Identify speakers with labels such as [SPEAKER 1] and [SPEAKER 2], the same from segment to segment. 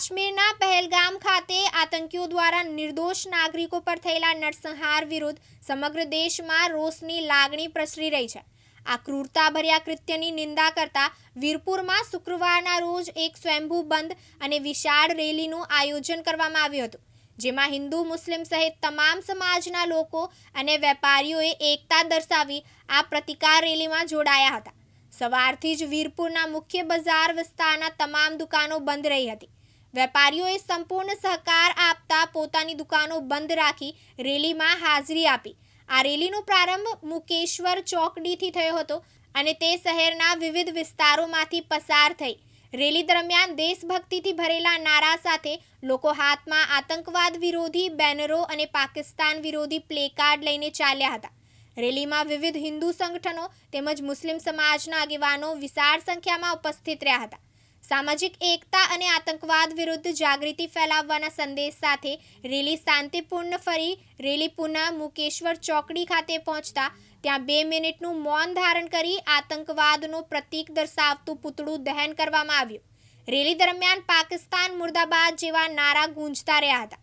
[SPEAKER 1] કાશ્મીરના પહેલગામ ખાતે આતંકીઓ દ્વારા નિર્દોષ નાગરિકો પર થયેલા નરસંહાર વિરુદ્ધ સમગ્ર દેશમાં રોષની લાગણી પ્રસરી રહી છે. આ ક્રૂરતાભર્યા કૃત્યની નિંદા કરતા વીરપુરમાં શુક્રવારના રોજ એક સ્વયંભૂ બંધ અને વિશાળ રેલીનું આયોજન કરવામાં આવ્યું હતું, જેમાં હિન્દુ, મુસ્લિમ સહિત તમામ સમાજના લોકો અને વેપારીઓએ એકતા દર્શાવી આ પ્રતિકાર રેલીમાં જોડાયા હતા. સવારથી જ વીરપુરના મુખ્ય બજાર વિસ્તારના તમામ દુકાનો બંધ રહી હતી. વેપારીઓએ સંપૂર્ણ સહકાર આપતા પોતાની દુકાનો બંધ રાખી રેલીમાં હાજરી આપી. આ રેલીનો પ્રારંભ મુકેશ્વર ચોકડીથી થયો હતો અને તે શહેરના વિવિધ વિસ્તારોમાંથી પસાર થઈ. રેલી દરમિયાન દેશભક્તિથી ભરેલા નારા સાથે લોકો હાથમાં આતંકવાદ વિરોધી બેનરો અને પાકિસ્તાન વિરોધી પ્લેકાર્ડ લઈને ચાલ્યા હતા. રેલીમાં વિવિધ હિન્દુ સંગઠનો તેમજ મુસ્લિમ સમાજના આગેવાનો વિશાળ સંખ્યામાં ઉપસ્થિત રહ્યા હતા. સામાજિક એકતા અને આતંકવાદ વિરુદ્ધ જાગૃતિ ફેલાવવાના સંદેશ સાથે રેલી શાંતિપૂર્ણ ફરી રેલી પુના મુકેશ્વર ચોકડી ખાતે પહોંચતા ત્યાં બે મિનિટનું મૌન ધારણ કરી આતંકવાદનો પ્રતીક દર્શાવતું પૂતળું દહન કરવામાં આવ્યું. રેલી દરમિયાન પાકિસ્તાન મુર્દાબાદ જેવા નારા ગુંજતા રહ્યા હતા.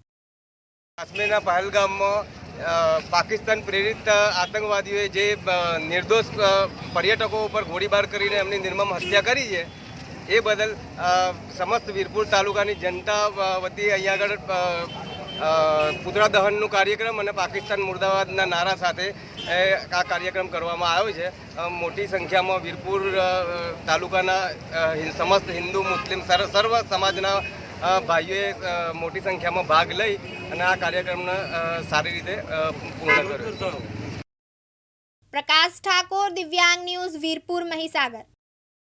[SPEAKER 2] કાશ્મીરના પહેલગામમાં પાકિસ્તાન પ્રેરિત આતંકવાદીઓએ જે નિર્દોષ પર્યટકો ઉપર ગોળીબાર કરીને એમની નિર્મમ હત્યા કરી છે એ બદલ સમસ્ત વીરપુર તાલુકાની જનતા વતી અહીંયા આગળ અ, દહનનું કાર્યક્રમ અને પાકિસ્તાન મુર્દાબાદના નારા સાથે આ કાર્યક્રમ કરવામાં આવ્યો છે. મોટી સંખ્યામાં વીરપુર તાલુકાના સમસ્ત હિન્દુ મુસ્લિમ સર્વ સમાજના ભાઈઓએ મોટી સંખ્યામાં ભાગ લઈ અને આ કાર્યક્રમને સારી રીતે પૂર્ણ કર્યો
[SPEAKER 1] પ્રકાશ ઠાકોર દિવ્યાંગ ન્યૂઝ વીરપુર મહીસાગર.